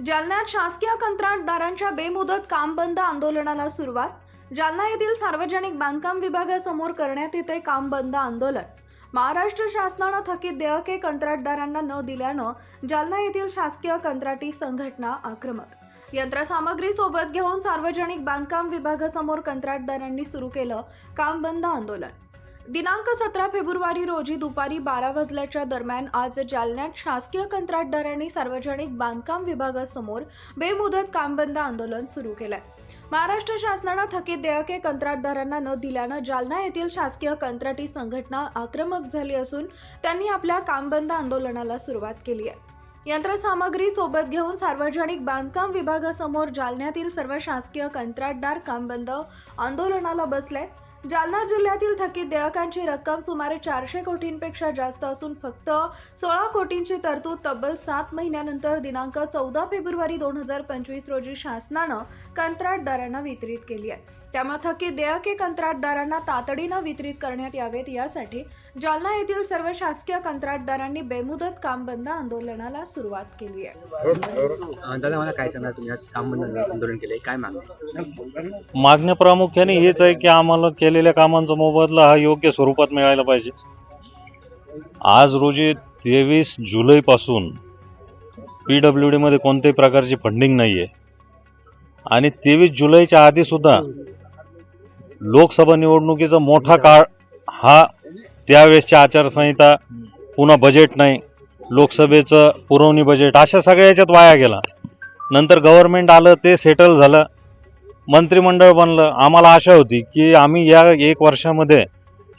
जालन्यात शासकीय कंत्राटदारांच्या बेमुदत काम बंद आंदोलनाला सुरुवात. जालना येथील सार्वजनिक बांधकाम विभागासमोर करण्यात येते काम बंद आंदोलन. महाराष्ट्र शासनानं थकीत देयके कंत्राटदारांना न दिल्यानं जालना येथील शासकीय कंत्राटी संघटना आक्रमक. यंत्रसामग्री सोबत घेऊन सार्वजनिक बांधकाम विभागासमोर कंत्राटदारांनी सुरू केलं काम बंद आंदोलन. दिनांक सतरा फेब्रुवारी रोजी दुपारी बारा वाजल्याच्या दरम्यान आज जालन्यात शासकीय कंत्राटदारांनी सार्वजनिक बांधकाम विभागासमोर बेमुदत काम बंद आंदोलन सुरू केलंय. महाराष्ट्र शासनानं थकीत देयके कंत्राटदारांना न दिल्यानं जालना येथील शासकीय कंत्राटी संघटना आक्रमक झाली असून त्यांनी आपल्या काम बंद आंदोलनाला सुरुवात केली आहे. यंत्रसामग्री सोबत घेऊन सार्वजनिक बांधकाम विभागासमोर जालन्यातील सर्व शासकीय कंत्राटदार काम बंद आंदोलनाला बसले. जालना जिल्ह्यातील थकीत देयकांची रक्कम सुमारे चारशे कोटींपेक्षा जास्त असून फक्त सोळा कोटींची तरतूद तब्बल सात महिन्यानंतर दिनांक चौदा फेब्रुवारी दोन हजार पंचवीस रोजी शासनानं कंत्राटदारांना वितरित केली आहे. त्यामुळे थकीत देयके कंत्राटदारांना तातडीनं वितरित करण्यात यावेत यासाठी जालना येथील सर्व शासकीय कंत्राटदारांनी बेमुदत काम बंद आंदोलनाला सुरुवात केली आहे. दादा मला काय सांगा तुम्ही? आज काम बंद आंदोलन केलंय. काय मागणी? मागण्या प्रामुख्याने हेच आहे की आम्हाला केलेल्या कामांचा मोबदला हा योग्य स्वरूपात मिळायला पाहिजे. आज रोजी तेवीस जुलैपासून पी डब्ल्यू डीमध्ये कोणत्याही प्रकारची फंडिंग नाही आहे आणि तेवीस जुलैच्या आधीसुद्धा लोकसभा निवडणुकीचा मोठा काळ हा त्यावेळेसची आचारसंहिता पुन्हा बजेट नाही लोकसभेचं पुरवणी बजेट अशा सगळ्या याच्यात वाया गेला. नंतर गव्हर्नमेंट आलं ते सेटल झालं मंत्रिमंडळ बनलं. आम्हाला आशा होती की आम्ही या एक वर्षामध्ये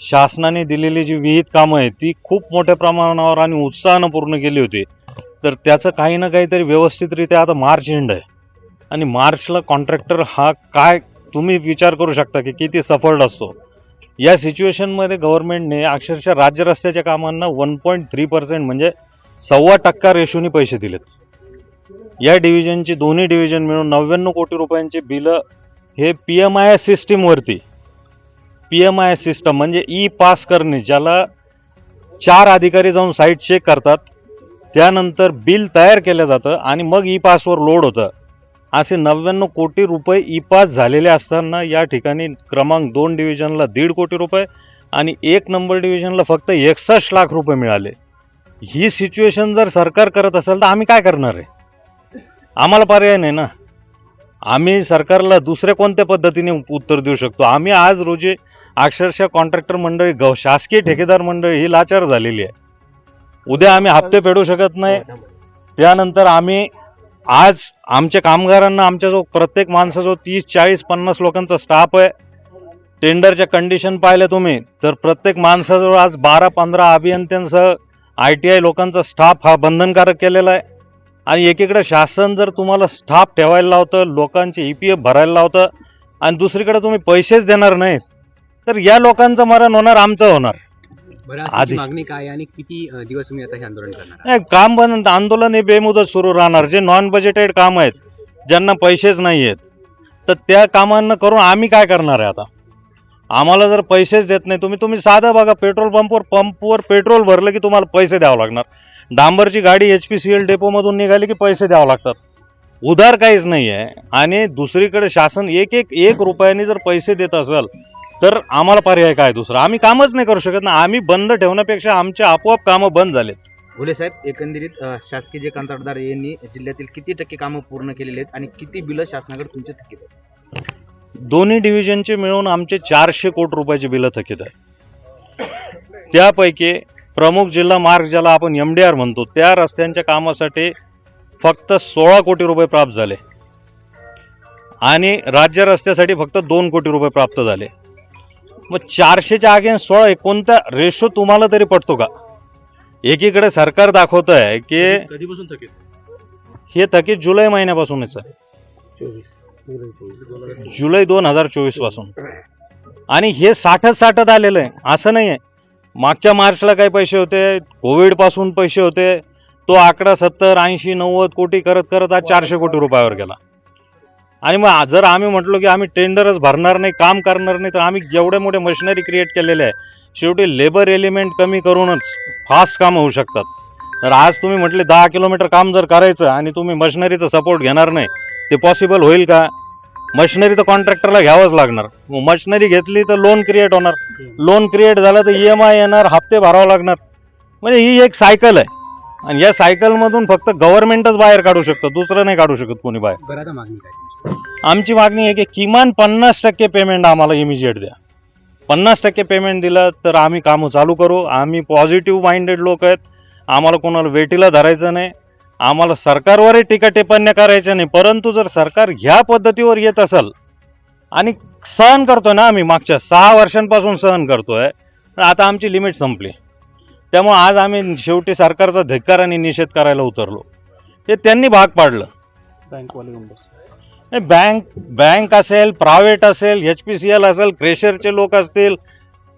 शासनाने दिलेली जी विहित कामं आहेत ती खूप मोठ्या प्रमाणावर आणि उत्साहानं पूर्ण केली होती. तर त्याचं काही ना काहीतरी व्यवस्थितरित्या आता मार्च एंड आहे. आणि मार्चला कॉन्ट्रॅक्टर हा काय तुम्ही विचार करू शकता की किती सफर्ड असतो. या सिच्युएशनमध्ये गव्हर्नमेंटने अक्षरशः राज्य रस्त्याच्या कामांना वन पॉईंट थ्री पर्सेंट म्हणजे सव्वा टक्का रेशोनी पैसे दिलेत. या डिव्हिजनची दोन्ही डिव्हिजन मिळून नव्याण्णव कोटी रुपयांचे बिलं हे P M I S सिस्टीमवरती P M I S system म्हणजे ई पास करणे ज्याला चार अधिकारी जाऊन साईट चेक करतात त्यानंतर बिल तयार केलं जातं आणि मग ई पासवर लोड होतं. असे नव्याण्णव कोटी रुपये ई पास झालेले असताना या ठिकाणी क्रमांक दोन डिव्हिजनला दीड कोटी रुपये आणि एक नंबर डिव्हिजनला फक्त एकसष्ट लाख रुपये मिळाले. ही सिच्युएशन जर सरकार करत असेल तर आम्ही काय करणार आहे? आम्हाला पर्याय नाही ना. आम्ही सरकारला दुसऱ्या कोणत्या पद्धतीने उत्तर देऊ शकतो? आम्ही आज रोजी अक्षरशः कॉन्ट्रॅक्टर मंडळी गव शासकीय ठेकेदार मंडळी ही लाचार झालेली आहे. उद्या आम्ही हप्ते फेडू शकत नाही. त्यानंतर आम्ही आज आमच्या कामगारांना आमच्या जो प्रत्येक माणसाजवळ तीस चाळीस पन्नास लोकांचा स्टाफ आहे टेंडरच्या कंडिशन पाहिल्या तुम्ही तर प्रत्येक माणसाजवळ आज बारा पंधरा अभियंत्यांसह आय टी आय लोकांचा स्टाफ हा बंधनकारक केलेला आहे. आणि एकीकडे शासन जर तुम्हाला स्टाफ ठेवायला लावतं लोकांचे ई पी एफ भरायला लावतं आणि दुसरीकडे तुम्ही पैसेच देणार नाहीत तर या लोकांचं मरण होणार आमचं होणार. बरं आज आधी- तुमची मागणी काय आहे आणि किती अं, दिवस तुम्ही आता हे आंदोलन करणार आहात? नाही, काम बंद आंदोलन हे बेमुदत सुरू राहणार. जे नॉन बजेटेड काम आहेत ज्यांना पैसेच नाही आहेत तर त्या कामांना करून आम्ही काय करणार आहे आता? आम्हाला जर पैसेच देत नाही तुम्ही तुम्ही साधं बघा पेट्रोल पंपवर पंपवर पेट्रोल भरलं की तुम्हाला पैसे द्यावं लागणार. डांबरची गाडी एच पी सी एल डेपोमधून निघाली की पैसे द्यावं लागतात. उधार काहीच नाही आहे आणि दुसरीकडे शासन एक एक एक रुपयाने जर पैसे देत असेल तर आम्हाला पर्याय काय दुसरा? आम्ही कामच नाही करू शकत ना. आम्ही बंद ठेवण्यापेक्षा आमचे आपोआप कामं बंद झालेत. घुले साहेब एकंदरीत अं, शासकीय जे कंत्राटदार यांनी जिल्ह्यातील किती टक्के कामं पूर्ण केलेली आहेत आणि किती बिलं शासनाकडे तुमचे थकीत आहेत? दोन्ही डिव्हिजनचे मिळून आमचे चारशे कोटी रुपयाची बिलं थकीत आहे त्यापैकी प्रमुख जिल्हा मार्ग ज्याला आपण एम डी आर म्हणतो त्या रस्त्यांच्या कामासाठी फक्त सोळा कोटी रुपये प्राप्त झाले. आणि राज्य रस्त्यासाठी फक्त दोन कोटी रुपये प्राप्त झाले. मग चारशेच्या अगेन्स्ट सोळा कोणता रेशो तुम्हाला तरी पटतो का? एकीकडे सरकार दाखवत आहे की कधीपासून थकीत? हे थकीत जुलै महिन्यापासूनच. आहे जुलै दोन हजार चोवीसपासून. आणि हे साठच साठत आलेलं आहे. असं नाही आहे मागच्या मार्चला काही पैसे होते कोविडपासून पैसे होते. तो आकडा सत्तर ऐंशी नव्वद कोटी करत करत आज चारशे कोटी रुपयावर गेला. आणि मग जर आम्ही म्हटलो की आम्ही टेंडरच भरणार नाही काम करणार नाही तर आम्ही एवढे मोठे मशिनरी क्रिएट केलेले आहे. शेवटी लेबर एलिमेंट कमी करूनच फास्ट काम होऊ शकतात. तर आज तुम्ही म्हटले दहा किलोमीटर काम जर करायचं आणि तुम्ही मशिनरीचा सपोर्ट घेणार नाही ते पॉसिबल होईल का? मशिनरी तर कॉन्ट्रॅक्टरला घ्यावंच लागणार. मशिनरी घेतली तर लोन क्रिएट होणार. लोन क्रिएट झालं तर ई एम आय येणार हप्ते भरावे लागणार. म्हणजे ही एक सायकल आहे. आणि या सायकलमधून फक्त गव्हर्नमेंटच बाहेर काढू शकतं दुसरं नाही काढू शकत कोणी बाहेर. मागणी काय? आमची मागणी आहे की किमान पन्नास टक्के पेमेंट आम्हाला इमिजिएट द्या. पन्नास टक्के पेमेंट दिलं तर आम्ही कामं चालू करू. आम्ही पॉझिटिव्ह माइंडेड लोक आहेत. आम्हाला कोणाला वेटीला धरायचं नाही. आम्हाला सरकारवरही टीका टिप्पण्या करायच्या नाही. परंतु जर सरकार ह्या पद्धतीवर येत असेल आणि सहन करतो ना आम्ही मागच्या सहा वर्षांपासून सहन करतो तर आता आमची लिमिट संपली. त्यामुळे आज आम्ही शेवटी सरकारचा धिक्कार आणि निषेध करायला उतरलो. हे त्यांनी भाग पाडलं. नाही, बँक बँक असेल प्रायव्हेट असेल एच पी सी एल असेल क्रेशरचे लोक असतील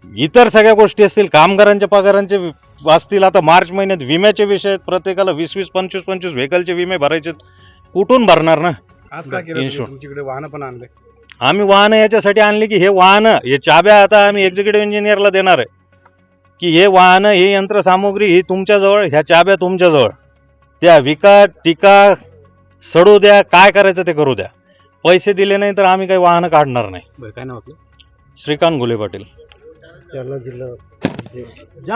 इतर सगळ्या गोष्टी असतील कामगारांच्या पगारांचे असतील आता मार्च महिन्यात विम्याचे विषय आहेत प्रत्येकाला वीस वीस पंचवीस पंचवीस व्हेकलचे विमे भरायचे. कुठून भरणार ना आज काय केलं Insurance. तुम्ही? तुमच्याकडे वाहनं पण आणले आम्ही वाहनं याच्यासाठी आणली की हे वाहनं हे चाब्या आता आम्ही एक्झिक्युटिव्ह इंजिनियरला देणार आहे की हे वाहनं ही यंत्रसामुग्री ही तुमच्याजवळ ह्या चाब्या तुमच्याजवळ त्या विका टिका सडू द्या काय करायचं ते करू द्या पैसे दिले नाही तर आम्ही काही वाहनं काढणार नाही. बरं काय नाव आपलं? श्रीकांत घुले पाटील. जालना जिल्हा